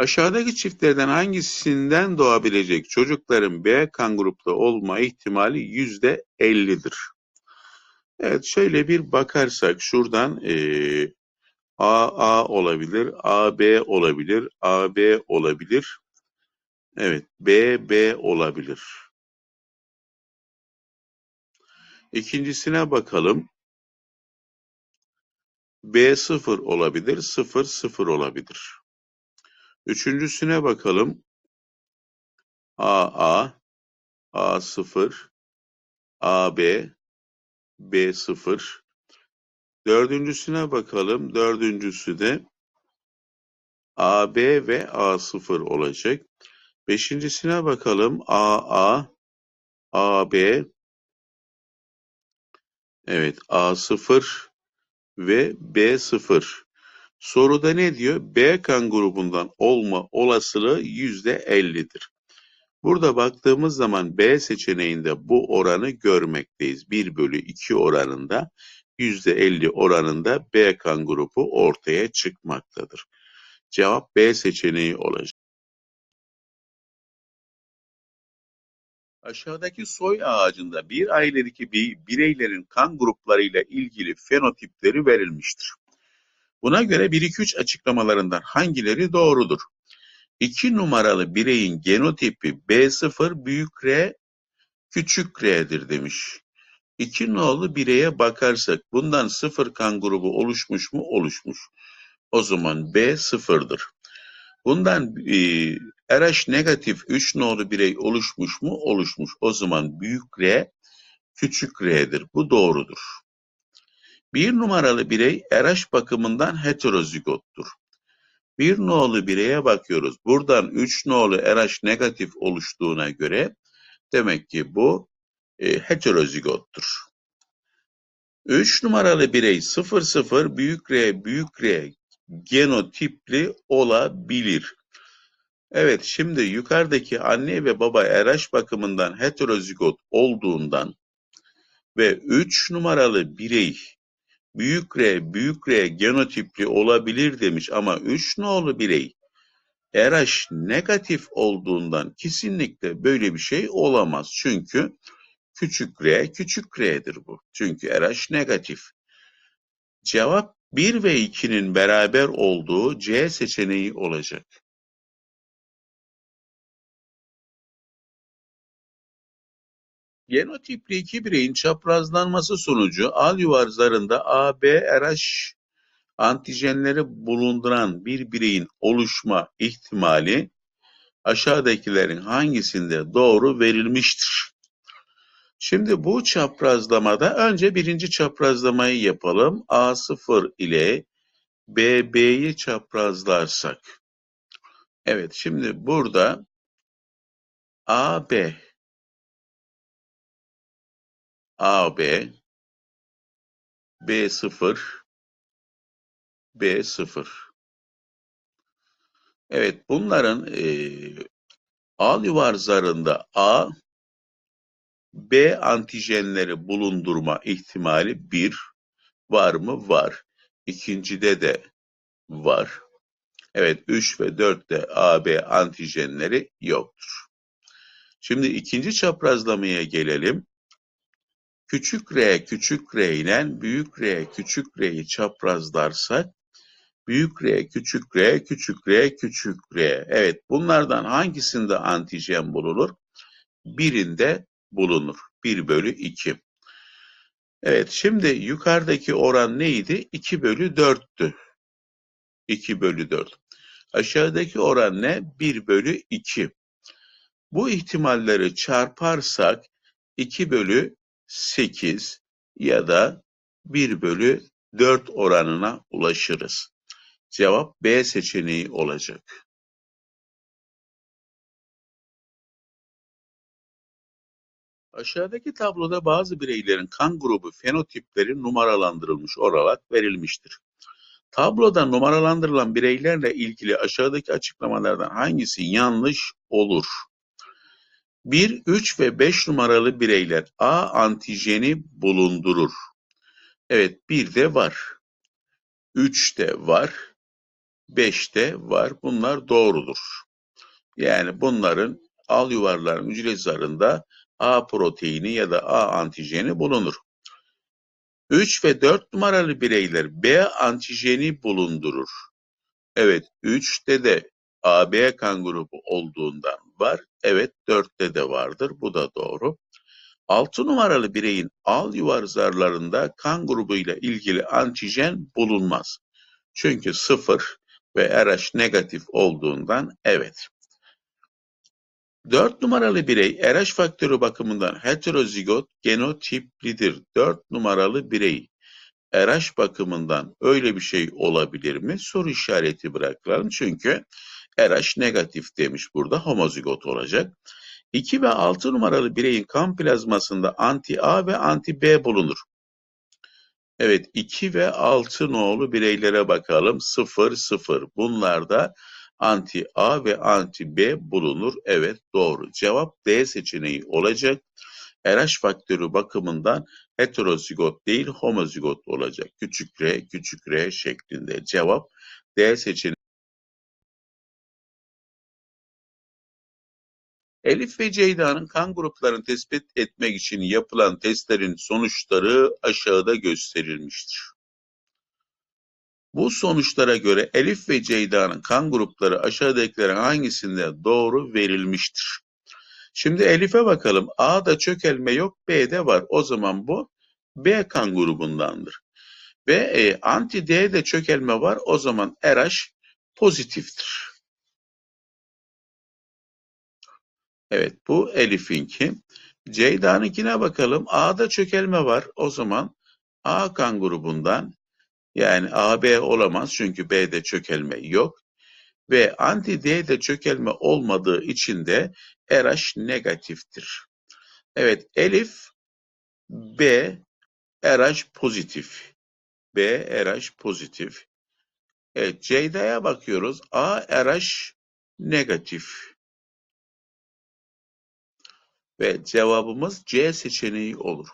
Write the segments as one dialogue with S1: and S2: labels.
S1: Aşağıdaki çiftlerden hangisinden doğabilecek çocukların B kan grupta olma ihtimali yüzde ellidir. Evet şöyle bir bakarsak şuradan eee AA olabilir, AB olabilir, AB olabilir. Evet, BB olabilir. İkincisine bakalım. B0 olabilir, 0 0 olabilir. Üçüncüsüne bakalım. AA, A0, AB, B0. Dördüncüsüne bakalım. Dördüncüsü de AB ve A0 olacak. Beşincisine bakalım. AA, AB, evet A0 ve B0. Soruda ne diyor? B kan grubundan olma olasılığı yüzde ellidir. Burada baktığımız zaman B seçeneğinde bu oranı görmekteyiz. 1 bölü 2 oranında yüzde elli oranında B kan grubu ortaya çıkmaktadır. Cevap B seçeneği olacak. Aşağıdaki soy ağacında bir ailedeki bireylerin kan gruplarıyla ilgili fenotipleri verilmiştir. Buna göre 1-2-3 açıklamalarından hangileri doğrudur? 2 numaralı bireyin genotipi B0 büyük R küçük R'dir demiş. 2 nolu bireye bakarsak bundan sıfır kan grubu oluşmuş mu? Oluşmuş. O zaman B sıfırdır. Bundan e, RH negatif 3 nolu birey oluşmuş mu? Oluşmuş. O zaman büyük R küçük R'dir. Bu doğrudur. Bir numaralı birey RH bakımından heterozigottur. Bir nolu bireye bakıyoruz. Buradan 3 nolu RH negatif oluştuğuna göre demek ki bu e, heterozigottur. 3 numaralı birey 00 büyük R büyük R genotipli olabilir. Evet şimdi yukarıdaki anne ve baba RH bakımından heterozigot olduğundan ve 3 numaralı birey büyük R büyük R genotipli olabilir demiş ama 3 nolu birey RH negatif olduğundan kesinlikle böyle bir şey olamaz. Çünkü küçük r küçük r'dir bu. Çünkü RH negatif. Cevap 1 ve 2'nin beraber olduğu C seçeneği olacak. Genotipli iki bireyin çaprazlanması sonucu al yuvar zarında AB RH antijenleri bulunduran bir bireyin oluşma ihtimali aşağıdakilerin hangisinde doğru verilmiştir? Şimdi bu çaprazlamada önce birinci çaprazlamayı yapalım. A0 ile BB'yi çaprazlarsak. Evet şimdi burada AB AB B0 B0 Evet bunların e, al yuvar zarında A B antijenleri bulundurma ihtimali bir var mı? Var. İkincide de var. Evet 3 ve 4'te AB antijenleri yoktur. Şimdi ikinci çaprazlamaya gelelim. Küçük r küçük r ile büyük r küçük r'yi çaprazlarsak büyük r küçük r küçük r küçük r. Evet bunlardan hangisinde antijen bulunur? Birinde bulunur. 1 bölü 2. Evet şimdi yukarıdaki oran neydi? 2 bölü 4'tü. 2 bölü 4. Aşağıdaki oran ne? 1 bölü 2. Bu ihtimalleri çarparsak 2 bölü 8 ya da 1 bölü 4 oranına ulaşırız. Cevap B seçeneği olacak. Aşağıdaki tabloda bazı bireylerin kan grubu fenotipleri numaralandırılmış olarak verilmiştir. Tabloda numaralandırılan bireylerle ilgili aşağıdaki açıklamalardan hangisi yanlış olur? 1, 3 ve 5 numaralı bireyler A antijeni bulundurur. Evet 1 de var. 3 de var. 5'te var. Bunlar doğrudur. Yani bunların al yuvarların hücre zarında A proteini ya da A antijeni bulunur. 3 ve 4 numaralı bireyler B antijeni bulundurur. Evet 3'te de AB kan grubu olduğundan var. Evet 4'te de vardır. Bu da doğru. 6 numaralı bireyin al yuvar zarlarında kan grubuyla ilgili antijen bulunmaz. Çünkü 0 ve RH negatif olduğundan evet. 4 numaralı birey RH faktörü bakımından heterozigot genotiplidir. 4 numaralı birey RH bakımından öyle bir şey olabilir mi? Soru işareti bırakalım. Çünkü RH negatif demiş burada homozigot olacak. 2 ve 6 numaralı bireyin kan plazmasında anti-A ve anti-B bulunur. Evet 2 ve 6 nolu bireylere bakalım. 0, 0. Bunlarda anti-A ve anti-B bulunur. Evet doğru. Cevap D seçeneği olacak. RH faktörü bakımından heterozigot değil homozigot olacak. Küçük r, küçük r şeklinde. Cevap D seçeneği. Elif ve Ceyda'nın kan gruplarını tespit etmek için yapılan testlerin sonuçları aşağıda gösterilmiştir. Bu sonuçlara göre Elif ve Ceyda'nın kan grupları aşağıdakilerin hangisinde doğru verilmiştir? Şimdi Elif'e bakalım. A'da çökelme yok, B'de var. O zaman bu B kan grubundandır. Ve e, anti D'de çökelme var. O zaman RH pozitiftir. Evet bu Elif'inki. Ceyda'nınkine bakalım. A'da çökelme var. O zaman A kan grubundan yani AB olamaz çünkü B'de çökelme yok. Ve anti D'de çökelme olmadığı için de RH negatiftir. Evet Elif B RH pozitif. B RH pozitif. Evet Ceyda'ya bakıyoruz. A RH negatif. Ve cevabımız C seçeneği olur.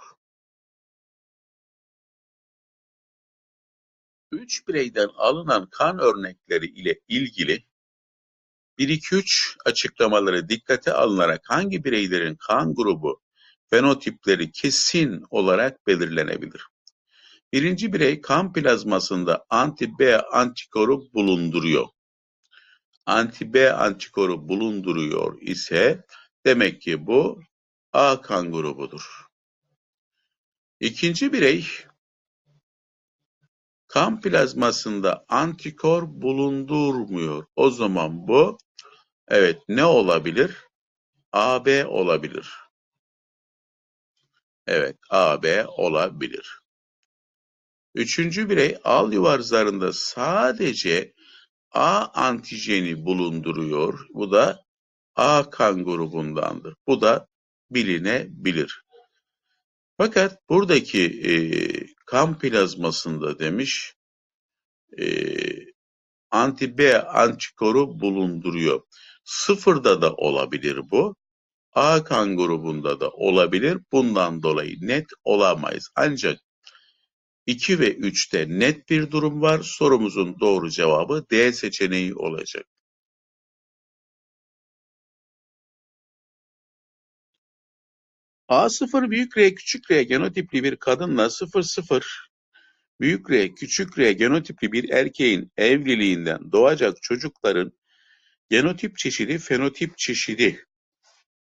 S1: Üç bireyden alınan kan örnekleri ile ilgili 1-2-3 açıklamaları dikkate alınarak hangi bireylerin kan grubu fenotipleri kesin olarak belirlenebilir? Birinci birey kan plazmasında anti-B antikoru bulunduruyor. Anti-B antikoru bulunduruyor ise demek ki bu A kan grubudur. İkinci birey kan plazmasında antikor bulundurmuyor. O zaman bu evet ne olabilir? AB olabilir. Evet AB olabilir. Üçüncü birey al yuvar zarında sadece A antijeni bulunduruyor. Bu da A kan grubundandır. Bu da bilinebilir. Fakat buradaki e, kan plazmasında demiş e, anti-B antikoru bulunduruyor. Sıfırda da olabilir bu. A kan grubunda da olabilir. Bundan dolayı net olamayız. Ancak 2 ve 3'te net bir durum var. Sorumuzun doğru cevabı D seçeneği olacak. A0 büyük R küçük R genotipli bir kadınla 00 büyük R küçük R genotipli bir erkeğin evliliğinden doğacak çocukların genotip çeşidi fenotip çeşidi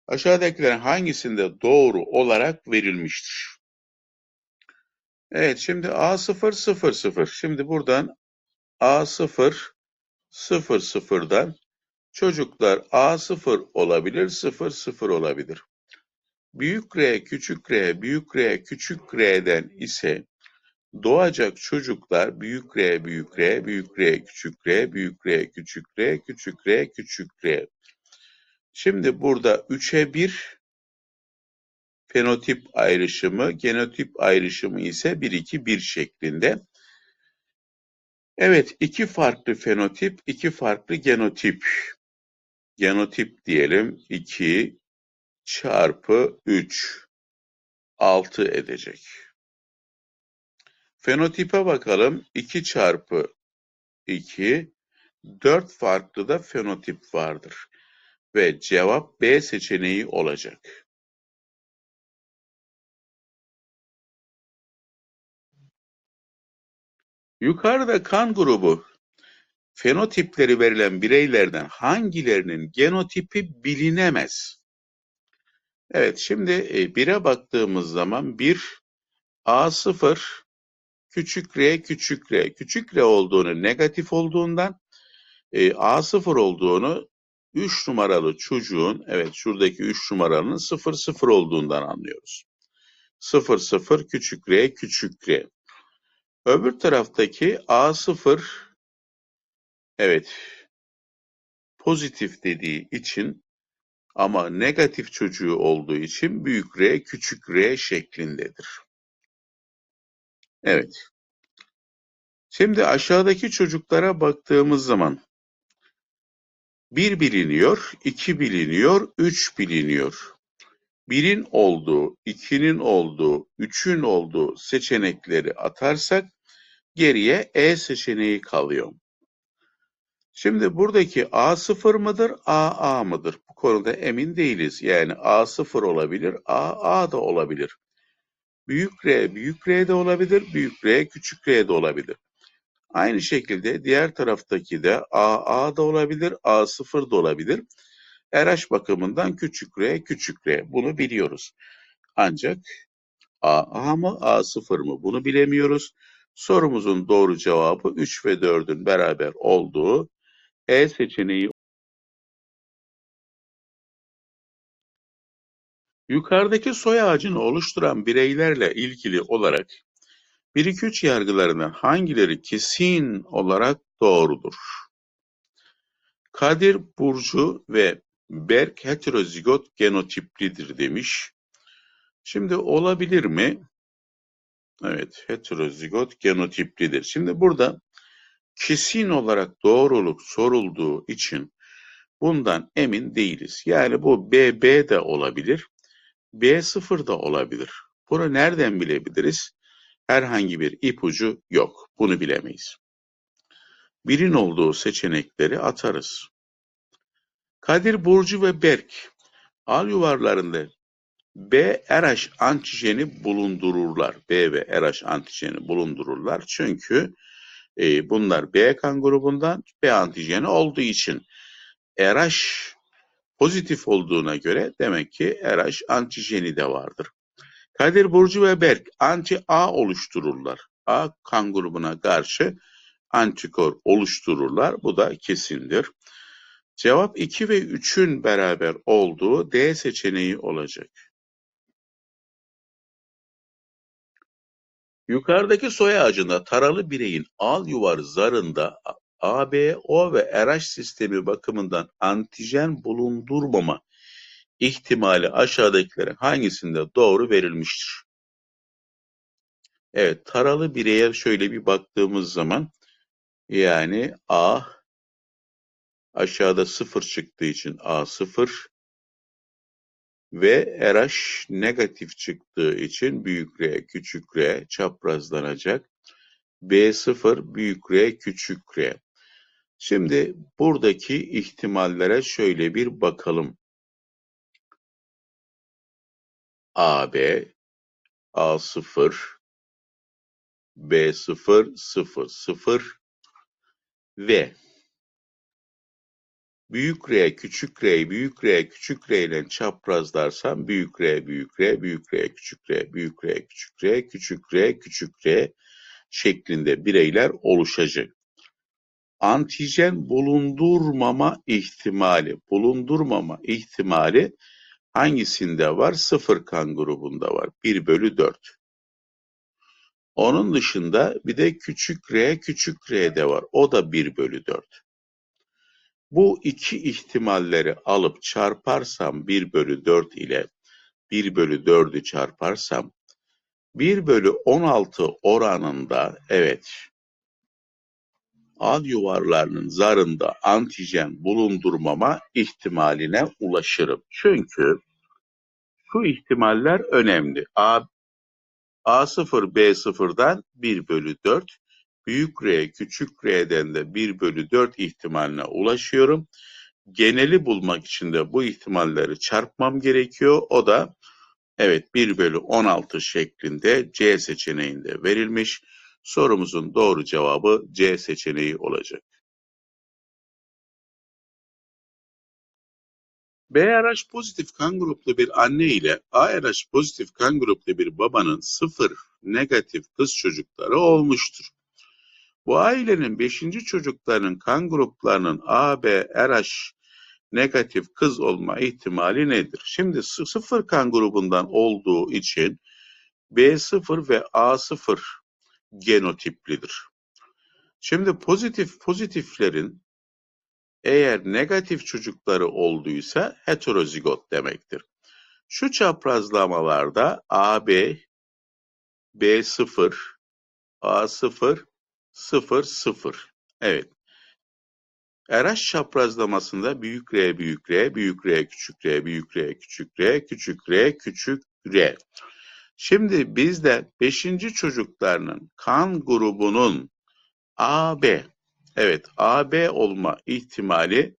S1: aşağıdakilerin hangisinde doğru olarak verilmiştir? Evet şimdi A0 00 şimdi buradan A0 00'dan çocuklar A0 olabilir 00 olabilir. Büyük R, küçük R, büyük R, küçük R'den ise doğacak çocuklar büyük R, büyük R, büyük R, küçük R, büyük R, küçük R, küçük R, küçük R. Şimdi burada 3'e 1 fenotip ayrışımı, genotip ayrışımı ise 1-2-1 şeklinde. Evet, iki farklı fenotip, iki farklı genotip. Genotip diyelim 2 çarpı 3 6 edecek. Fenotipe bakalım 2 çarpı 2 dört farklı da fenotip vardır. Ve cevap B seçeneği olacak. Yukarıda kan grubu fenotipleri verilen bireylerden hangilerinin genotipi bilinemez? Evet, şimdi e, bire baktığımız zaman bir A0 küçük r küçük r. Küçük r olduğunu negatif olduğundan e, A0 olduğunu 3 numaralı çocuğun evet şuradaki 3 numaralının 0 0 olduğundan anlıyoruz. 0 0 küçük r küçük r. Öbür taraftaki A0 evet pozitif dediği için ama negatif çocuğu olduğu için büyük R küçük R şeklindedir. Evet. Şimdi aşağıdaki çocuklara baktığımız zaman bir biliniyor, iki biliniyor, üç biliniyor. Birin olduğu, ikinin olduğu, üçün olduğu seçenekleri atarsak geriye E seçeneği kalıyor. Şimdi buradaki A sıfır mıdır, A A mıdır? Konuda emin değiliz. Yani A sıfır olabilir, A A da olabilir. Büyük R büyük R de olabilir, büyük R küçük R de olabilir. Aynı şekilde diğer taraftaki de A A da olabilir, A sıfır da olabilir. RH bakımından küçük R küçük R bunu biliyoruz. Ancak A A mı A sıfır mı bunu bilemiyoruz. Sorumuzun doğru cevabı 3 ve 4'ün beraber olduğu E seçeneği. Yukarıdaki soy ağacını oluşturan bireylerle ilgili olarak 1-2-3 yargılarından hangileri kesin olarak doğrudur? Kadir, Burcu ve Berk heterozigot genotiplidir demiş. Şimdi olabilir mi? Evet, heterozigot genotiplidir. Şimdi burada kesin olarak doğruluk sorulduğu için bundan emin değiliz. Yani bu BB de olabilir, B0 da olabilir. Bunu nereden bilebiliriz? Herhangi bir ipucu yok. Bunu bilemeyiz. Birin olduğu seçenekleri atarız. Kadir, Burcu ve Berk al yuvarlarında B RH antijeni bulundururlar. B ve RH antijeni bulundururlar. Çünkü e, bunlar B kan grubundan B antijeni olduğu için RH pozitif olduğuna göre demek ki RH antijeni de vardır. Kadir Burcu ve Berk anti-A oluştururlar. A kan grubuna karşı antikor oluştururlar. Bu da kesindir. Cevap 2 ve 3'ün beraber olduğu D seçeneği olacak. Yukarıdaki soy ağacında taralı bireyin al yuvar zarında AB, O ve RH sistemi bakımından antijen bulundurmama ihtimali aşağıdakilerin hangisinde doğru verilmiştir? Evet, taralı bireye şöyle bir baktığımız zaman yani A aşağıda sıfır çıktığı için A sıfır ve RH negatif çıktığı için büyük R küçük R çaprazlanacak. B0 büyük R küçük R. Şimdi buradaki ihtimallere şöyle bir bakalım. AB A0 B0 0 0 ve büyük R küçük R büyük R küçük R ile çaprazlarsam büyük R büyük R büyük R küçük R büyük R küçük R küçük R küçük R şeklinde bireyler oluşacak. Antijen bulundurmama ihtimali, bulundurmama ihtimali hangisinde var? Sıfır kan grubunda var. 1 bölü 4. Onun dışında bir de küçük r küçük r'de var. O da 1 bölü 4. Bu iki ihtimalleri alıp çarparsam 1 bölü 4 ile 1 bölü 4'ü çarparsam 1 bölü 16 oranında evet ad yuvarlarının zarında antijen bulundurmama ihtimaline ulaşırım. Çünkü şu ihtimaller önemli. A, A0 B0'dan 1 bölü 4 büyük R küçük R'den de 1 bölü 4 ihtimaline ulaşıyorum. Geneli bulmak için de bu ihtimalleri çarpmam gerekiyor. O da evet 1 bölü 16 şeklinde C seçeneğinde verilmiş. Sorumuzun doğru cevabı C seçeneği olacak. BRH pozitif kan gruplu bir anne ile ARH pozitif kan gruplu bir babanın sıfır negatif kız çocukları olmuştur. Bu ailenin 5. çocuklarının kan gruplarının A, B, RH negatif kız olma ihtimali nedir? Şimdi sı- sıfır kan grubundan olduğu için B0 ve A0 genotiplidir. Şimdi pozitif pozitiflerin eğer negatif çocukları olduysa heterozigot demektir. Şu çaprazlamalarda AB, B0, A0, 0, 0. Evet. RH çaprazlamasında büyük R, büyük R, büyük R, küçük R, büyük R, küçük R, küçük R, küçük R. Şimdi bizde 5. çocuklarının kan grubunun AB, evet AB olma ihtimali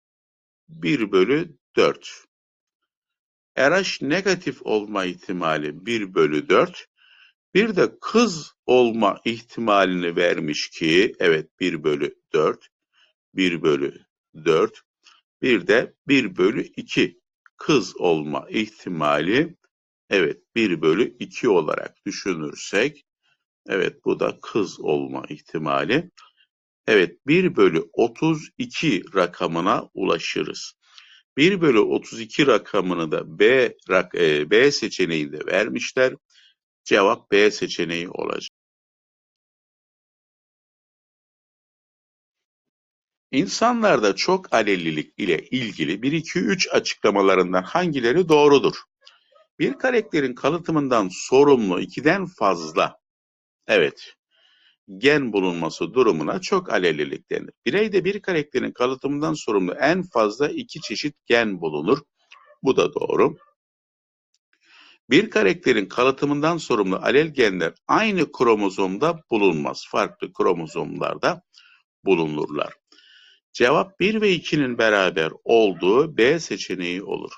S1: 1 bölü 4. RH negatif olma ihtimali 1 bölü 4. Bir de kız olma ihtimalini vermiş ki evet 1 bölü 4. 1 bölü 4. Bir de 1 bölü 2 kız olma ihtimali evet 1 bölü 2 olarak düşünürsek evet bu da kız olma ihtimali. Evet 1 bölü 32 rakamına ulaşırız. 1 bölü 32 rakamını da B, rak, e, B seçeneğinde vermişler. Cevap B seçeneği olacak. İnsanlarda çok alellilik ile ilgili 1 2 3 açıklamalarından hangileri doğrudur? Bir karakterin kalıtımından sorumlu ikiden fazla evet gen bulunması durumuna çok alellilik denir. Bireyde bir karakterin kalıtımından sorumlu en fazla iki çeşit gen bulunur. Bu da doğru. Bir karakterin kalıtımından sorumlu alel genler aynı kromozomda bulunmaz. Farklı kromozomlarda bulunurlar. Cevap 1 ve 2'nin beraber olduğu B seçeneği olur.